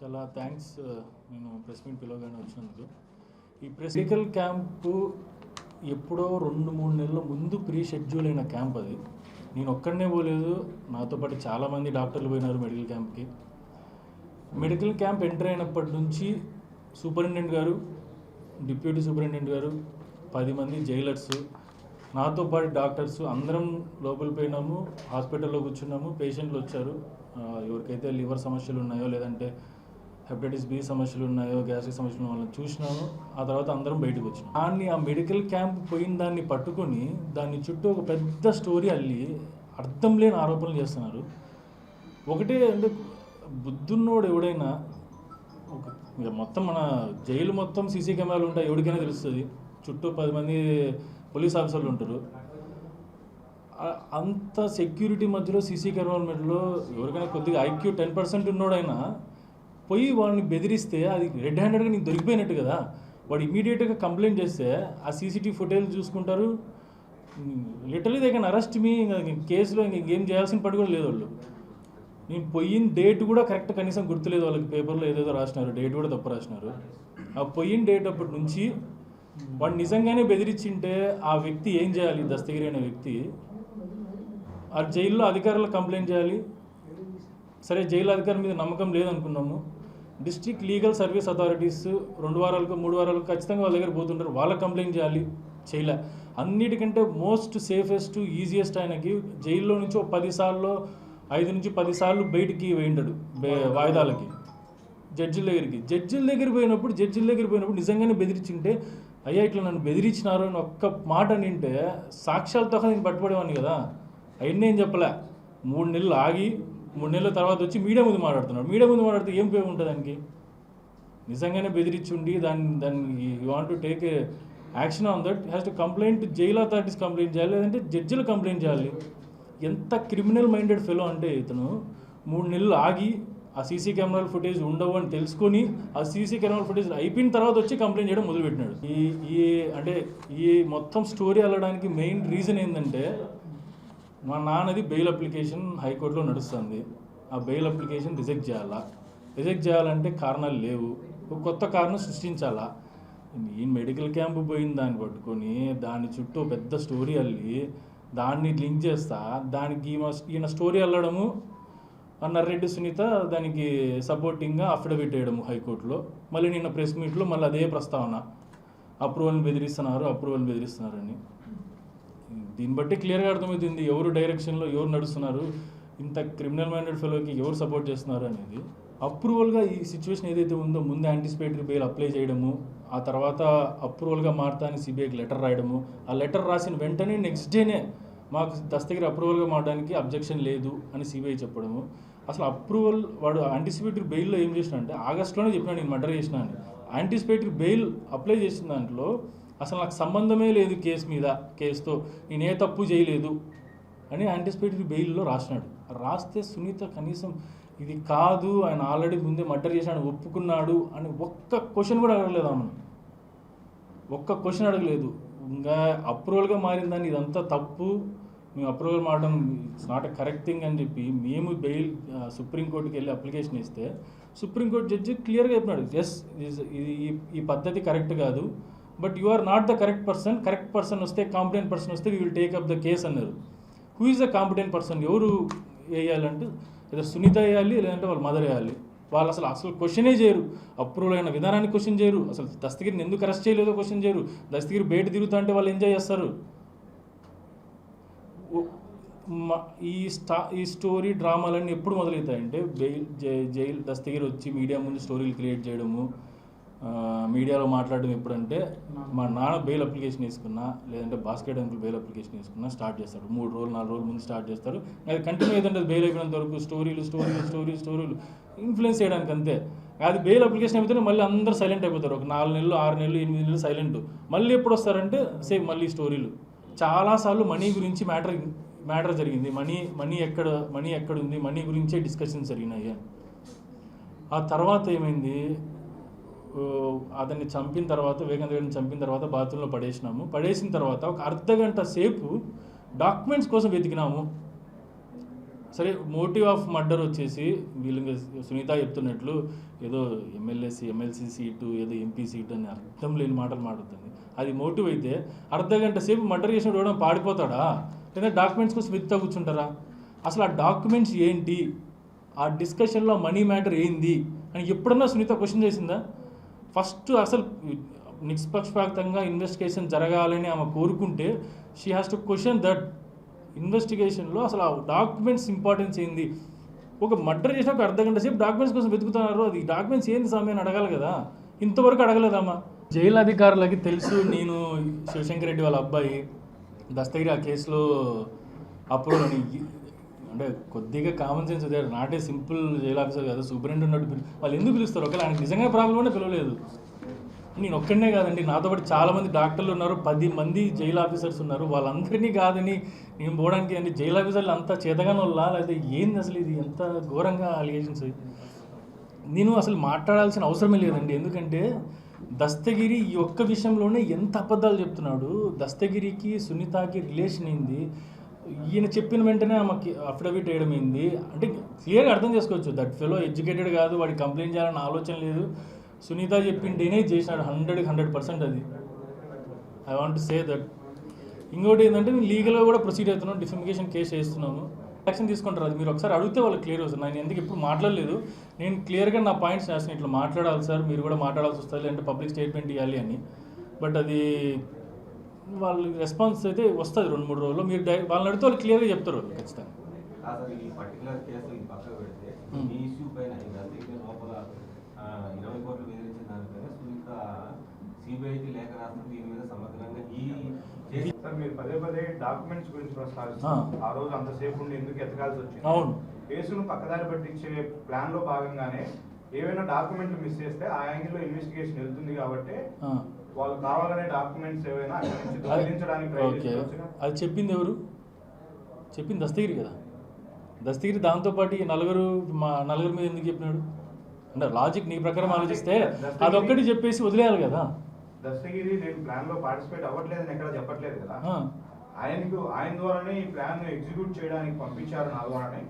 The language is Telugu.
చాలా థ్యాంక్స్ uh, నేను ప్రెస్ మీట్ పిలవగానే వచ్చినందుకు. ఈ ప్రెస్ మెడికల్ క్యాంపు ఎప్పుడో రెండు మూడు నెలల ముందు ప్రీ షెడ్యూల్ అయిన క్యాంప్ అది. నేను ఒక్కడనే పోలేదు. నాతో పాటు చాలామంది డాక్టర్లు పోయినారు మెడికల్ క్యాంప్కి మెడికల్ క్యాంప్ ఎంటర్ అయినప్పటి నుంచి సూపరింటెండెంట్ గారు డిప్యూటీ సూపరింటెండెంట్ గారు పది మంది జైలర్స్ నాతో పాటు డాక్టర్స్ అందరం లోపల పోయినాము హాస్పిటల్లో కూర్చున్నాము పేషెంట్లు వచ్చారు. ఎవరికైతే లివర్ సమస్యలు ఉన్నాయో లేదంటే హెపటైటిస్ బి సమస్యలు ఉన్నాయో గ్యాస్ట్రిక్ సమస్యలు వాళ్ళని చూసినాము. ఆ తర్వాత అందరం బయటకు వచ్చినాం. దాన్ని ఆ మెడికల్ క్యాంప్ పోయిన దాన్ని పట్టుకొని దాన్ని చుట్టూ ఒక పెద్ద స్టోరీ అల్లి అర్థం లేని ఆరోపణలు చేస్తున్నారు. ఒకటే అంటే బుద్ధున్నోడు ఎవడైనా ఒక ఇక మొత్తం మన జైలు మొత్తం సీసీ కెమెరాలు ఉంటాయి ఎవరికైనా తెలుస్తుంది. చుట్టూ పది మంది పోలీస్ ఆఫీసర్లు ఉంటారు. అంత సెక్యూరిటీ మధ్యలో సీసీ కెమెరాలో ఎవరికైనా కొద్దిగా ఐక్యూ టెన్ పర్సెంట్ ఉన్నోడైనా పోయి వాడిని బెదిరిస్తే అది రెడ్ హ్యాండెడ్గా నీకు దొరికిపోయినట్టు కదా. వాడు ఇమీడియట్గా కంప్లైంట్ చేస్తే ఆ సీసీటీవీ ఫుటేజ్ చూసుకుంటారు. లిటరలీ దగ్గర అరెస్ట్ మీ కేసులో ఇంకేం చేయాల్సిన పడి కూడా లేదు వాళ్ళు. నేను పోయిన డేట్ కూడా కరెక్ట్ కనీసం గుర్తులేదు వాళ్ళకి పేపర్లో ఏదేదో రాసినారు డేట్ కూడా తప్పు రాసినారు. ఆ పోయిన డేట్ అప్పటి నుంచి వాడు నిజంగానే బెదిరించింటే ఆ వ్యక్తి ఏం చేయాలి? దస్తగిరి అనే వ్యక్తి ఆ జైల్లో అధికారులకు కంప్లైంట్ చేయాలి. సరే జైలు అధికారుల మీద నమ్మకం లేదనుకున్నాము. డిస్ట్రిక్ట్ లీగల్ సర్వీస్ అథారిటీస్ రెండు వారాలకు మూడు వారాలకు ఖచ్చితంగా వాళ్ళ దగ్గర పోతుంటారు. వాళ్ళకి కంప్లైంట్ చేయాలి. చేయలే. అన్నిటికంటే మోస్ట్ సేఫెస్ట్ ఈజియెస్ట్ ఆయనకి జైల్లో నుంచి ఒక పది సార్లు ఐదు నుంచి పది సార్లు బయటికి వేయింటాడు బే- వాయిదాలకి. జడ్జిల దగ్గరికి. జడ్జిల దగ్గర పోయినప్పుడు జడ్జిల దగ్గర పోయినప్పుడు నిజంగానే బెదిరించింటే అయ్యా ఇట్లా నన్ను బెదిరించినారు అని ఒక్క మాట నింటే సాక్ష్యాలతో నేను పట్టుబడేవాడిని కదా. అవన్నీ ఏం చెప్పలే. మూడు నెలలు ఆగి మూడు నెలల తర్వాత వచ్చి మీడియా ముందు మాట్లాడుతున్నాడు. మీడియా ముందు మాట్లాడితే ఏం ఉపయోగం ఉంటుంది దానికి? నిజంగానే బెదిరించుండి దాన్ని దాన్ని you want to take action on that has to complaint jail authorities complaint చేయాలి. లేదంటే జడ్జిలు కంప్లైంట్ చేయాలి. ఎంత క్రిమినల్ మైండెడ్ ఫెలో అంటే ఇతను? మూడు నెలలు ఆగి ఆ సీసీ కెమెరాల ఫుటేజ్ ఉండవు అని తెలుసుకొని ఆ సీసీ కెమెరాల ఫుటేజ్ అయిపోయిన తర్వాత వచ్చి కంప్లైంట్ చేయడం మొదలుపెట్టినాడు. ఈ ఈ అంటే ఈ మొత్తం స్టోరీ వెళ్ళడానికి మెయిన్ రీజన్ ఏంటంటే మా నాన్నది బెయిల్ అప్లికేషన్ హైకోర్టులో నడుస్తుంది. ఆ బెయిల్ అప్లికేషన్ రిజెక్ట్ చేయాలా? రిజెక్ట్ చేయాలంటే కారణాలు లేవు. ఒక కొత్త కారణం సృష్టించాలా? ఈ మెడికల్ క్యాంపు పోయిన దాన్ని పట్టుకొని దాని చుట్టూ పెద్ద స్టోరీ అల్లి దాన్ని లింక్ చేస్తా. దానికి ఈయన స్టోరీ అల్లడము అన్న రెడ్డి సునీత దానికి సపోర్టింగ్గా అఫిడవిట్ వేయడము హైకోర్టులో. మళ్ళీ నిన్న ప్రెస్ మీట్లో మళ్ళీ అదే ప్రస్తావన. అప్రూవల్ని బెదిరిస్తున్నారు అప్రూవల్ని బెదిరిస్తున్నారని. దీన్ని బట్టి క్లియర్గా అర్థమవుతుంది ఎవరు డైరెక్షన్లో ఎవరు నడుస్తున్నారు ఇంత క్రిమినల్ మైండెడ్ ఫెలోకి ఎవరు సపోర్ట్ చేస్తున్నారు అనేది. అప్రూవల్గా ఈ సిచ్యువేషన్ ఏదైతే ఉందో ముందు యాంటిసిపేటరీ బెయిల్ అప్లై చేయడము ఆ తర్వాత అప్రూవల్గా మారుతా అని సిబిఐకి లెటర్ రాయడము. ఆ లెటర్ రాసిన వెంటనే నెక్స్ట్ డేనే మాకు దస్తగిరి అప్రూవల్గా మారడానికి అబ్జెక్షన్ లేదు అని సిబిఐ చెప్పడము. అసలు అప్రూవల్ వాడు యాంటిసిపేటరీ బెయిల్లో ఏం చేసిన అంటే ఆగస్ట్లోనే చెప్పినా నేను మర్డర్ చేసిన అని. యాంటిసిపేటరీ బెయిల్ అప్లై చేసిన దాంట్లో అసలు నాకు సంబంధమే లేదు కేసు మీద కేసుతో నేను ఏ తప్పు చేయలేదు అని యాంటిసిపేటరీ బెయిల్లో రాసినాడు. రాస్తే సునీత కనీసం ఇది కాదు ఆయన ఆల్రెడీ ముందే మర్డర్ చేశాడు ఒప్పుకున్నాడు అని ఒక్క క్వశ్చన్ కూడా అడగలేదు ఆమెను. ఒక్క క్వశ్చన్ అడగలేదు. ఇంకా అప్రూవల్గా మారిందని ఇదంతా తప్పు. మేము అప్రూవల్ మారడం it's not a correct thing అని చెప్పి మేము బెయిల్ సుప్రీంకోర్టుకి వెళ్ళి అప్లికేషన్ ఇస్తే సుప్రీంకోర్టు జడ్జి క్లియర్గా చెప్పినాడు ఎస్ ఇది ఈ- ఈ పద్ధతి కరెక్ట్ కాదు but you are not the correct person correct person వస్తే కాంపిటెంట్ పర్సన్ వస్తే we will take up the case అన్నారు. Who is the competent person ఎవరు వేయాలంటే లేదా సునీత వేయాలి లేదంటే వాళ్ళ మదర్ వేయాలి. వాళ్ళు అసలు అసలు క్వశ్చనే చేయరు. అప్రూవల్ అయిన విధానాన్ని క్వశ్చన్ చేయరు. అసలు దస్తగిరిని ఎందుకు అరెస్ట్ చేయలేదో క్వశ్చన్ చేయరు. దస్తగిరి బయట తిరుగుతా అంటే వాళ్ళు ఎంజాయ్ చేస్తారు. ఈ స్టా ఈ స్టోరీ డ్రామాలన్నీ ఎప్పుడు మొదలవుతాయంటే జైల్ జై- జైల్ దస్తగిరి వచ్చి మీడియా ముందు స్టోరీలు క్రియేట్ చేయడము మీడియాలో మాట్లాడడం ఎప్పుడంటే మా నాన్న బెయిల్ అప్లికేషన్ వేసుకున్నా లేదంటే బాస్కెట్ అంకుల్ బెయిల్ అప్లికేషన్ వేసుకున్నా స్టార్ట్ చేస్తారు మూడు రోజులు నాలుగు రోజుల ముందు స్టార్ట్ చేస్తారు. అది కంటిన్యూ అవుతుంటుంది బెయిల్ అయిపోయినంత వరకు స్టోరీలు స్టోరీలు స్టోరీలు స్టోరీలు ఇన్ఫ్లుయెన్స్ చేయడానికి అంతే. అది బెయిల్ అప్లికేషన్ అయిపోతే మళ్ళీ అందరూ సైలెంట్ అయిపోతారు. ఒక నాలుగు నెలలు ఆరు నెలలు ఎనిమిది నెలలు సైలెంట్. మళ్ళీ ఎప్పుడు వస్తారంటే సేమ్ మళ్ళీ స్టోరీలు. చాలాసార్లు మనీ గురించి మ్యాటర్ మ్యాటర్ జరిగింది. మనీ మనీ ఎక్కడ మనీ ఎక్కడ ఉంది? మనీ గురించే డిస్కషన్స్ జరిగినాయి. ఆ తర్వాత ఏమైంది? అతన్ని చంపిన తర్వాత వివేకానంద గారిని చంపిన తర్వాత బాత్రూంలో పడేసినాము. పడేసిన తర్వాత ఒక అర్ధ గంట సేపు డాక్యుమెంట్స్ కోసం వెతికినాము. సరే మోటివ్ ఆఫ్ మర్డర్ వచ్చేసి వీళ్ళు సునీత చెప్తున్నట్లు ఏదో ఎమ్మెల్యేసి ఎమ్మెల్సీ సీటు ఏదో ఎంపీ సీటు అని అర్థం లేని మాటలు మాట్లాడుతుంది. అది మోటివ్ అయితే అర్ధ గంట సేపు మర్డర్ చేసిన కూడా పాడిపోతాడా లేదా డాక్యుమెంట్స్ కోసం వెతుకుతా కూర్చుంటారా? అసలు ఆ డాక్యుమెంట్స్ ఏంటి? ఆ డిస్కషన్లో మనీ మ్యాటర్ ఏంది? అని ఎప్పుడన్నా సునీత క్వశ్చన్ చేసిందా? ఫస్ట్ అసలు నిష్పక్షపాతంగా ఇన్వెస్టిగేషన్ జరగాలని ఆమె కోరుకుంటే she has to question that ఇన్వెస్టిగేషన్లో అసలు ఆ డాక్యుమెంట్స్ ఇంపార్టెన్స్ ఏంది? ఒక మర్డర్ చేసిన ఒక అర్ధ గంట సేపు డాక్యుమెంట్స్ కోసం వెతుకుతున్నారు. అది డాక్యుమెంట్స్ ఏంది స్వామి అని అడగాలి కదా. ఇంతవరకు అడగలేదమ్మా జైలు అధికారులకి తెలుసు నేను శివశంకర్ రెడ్డి వాళ్ళ అబ్బాయి దస్తగిరి ఆ కేసులో అప్పుడు అని. అంటే కొద్దిగా కామన్ సెన్స్ అదే నాటే సింపుల్ జైలు ఆఫీసర్ కదా. సూపరింటెండెంట్ ఉన్నట్టు పిలు- వాళ్ళు ఎందుకు పిలుస్తారు? ఒకవేళ ఆయనకి నిజంగా ప్రాబ్లం ఉంటే పిలవలేదు. నేను ఒక్కడనే కాదండి. నాతో పాటు చాలా మంది డాక్టర్లు ఉన్నారు. పది మంది జైలు ఆఫీసర్స్ ఉన్నారు. వాళ్ళందరినీ కాదని నేను పోవడానికి అండి. జైలు ఆఫీసర్లు అంతా చేతగానే వాళ్ళ? లేదా ఏంది అసలు ఇది? ఎంత ఘోరంగా అలిగేషన్స్ నేను అసలు మాట్లాడాల్సిన అవసరమే లేదండి. ఎందుకంటే దస్తగిరి ఈ ఒక్క విషయంలోనే ఎంత అబద్ధాలు చెప్తున్నాడు? దస్తగిరికి సునీతకి రిలేషన్ ఏంది? ఈయన చెప్పిన వెంటనే ఆమెకి అఫిడవిట్ వేయడం ఏంది? అంటే క్లియర్గా అర్థం చేసుకోవచ్చు. దట్ ఫెలో ఎడ్యుకేటెడ్ కాదు వాడి కంప్లైంట్ చేయాలన్న ఆలోచన లేదు. సునీత చెప్పింటేనే చేసినాడు. హండ్రెడ్ హండ్రెడ్ పర్సెంట్ అది. ఐ వాంట్ సే దట్ ఇంకోటి ఏంటంటే నేను లీగల్గా కూడా ప్రొసీడ్ అవుతున్నాను. డిఫమికేషన్ కేసు చేస్తున్నాము యాక్షన్ తీసుకుంటారు. అది మీరు ఒకసారి అడిగితే వాళ్ళు క్లియర్ అవుతుంది నేను ఎందుకు ఎప్పుడు మాట్లాడలేదు. నేను క్లియర్గా నా పాయింట్స్ చేస్తాను ఇట్లా మాట్లాడాలి సార్. మీరు కూడా మాట్లాడాల్సి వస్తుంది. లేదంటే పబ్లిక్ స్టేట్మెంట్ ఇవ్వాలి అని. బట్ అది వాళ్ళ రెస్పాన్స్ అయితే వస్తుంది రెండు మూడు రోజుల్లో మీరు డై వాళ్ళని అడిగితే వాళ్ళు క్లియర్గా చెప్తారు వాళ్ళు ఖచ్చితంగా అసలు ఈ పర్టికులర్ కేసు ఈ పక్కకు పెడితే. ఈ ఇష్యూ పైన ఈ దళితుల లోపల ఆ, ఇరవై కోట్లు బెదిరించిన దానిపైన సునీత సిబిఐకి లేఖ దీని మీద సమగ్రంగా ఈ కేసు సార్ మీరు పదే పదే డాక్యుమెంట్స్ గురించి ఆ. రోజు అంతసేపు ఉండి ఎందుకు ఎతకాల్సి వచ్చింది అవును. కేసును పక్కదారి పట్టించే ప్లాన్లో భాగంగానే ఏవైనా డాక్యుమెంట్లు మిస్ చేస్తే ఆ యాంగిల్లో ఇన్వెస్టిగేషన్ వెళ్తుంది కాబట్టి ఆ. వాళ్ళు కావాలనే డాక్యుమెంట్స్ ఏవైనా అక్కడి నుంచి తొలగించడానికి ఓకే. ప్రయత్నించవచ్చు అది చెప్పింది ఎవరు? చెప్పింది దస్తగిరి కదా. దస్తగిరి దాంతోపాటు ఈ నలుగురు మా నలుగురు మీద ఎందుకు చెప్పినాడు? అంటే లాజిక్ నీ ప్రకారం ఆలోచిస్తే అదొక్కటి చెప్పేసి వదిలేయాలి కదా. దస్తగిరి నేను ప్లాన్లో పార్టిసిపేట్ అవ్వట్లేదని ఎక్కడ చెప్పట్లేదు కదా. ఆయనకు ఆయన ద్వారానే ఈ ప్లాన్ ఎగ్జిక్యూట్ చేయడానికి పంపించారు నా ద్వారానే.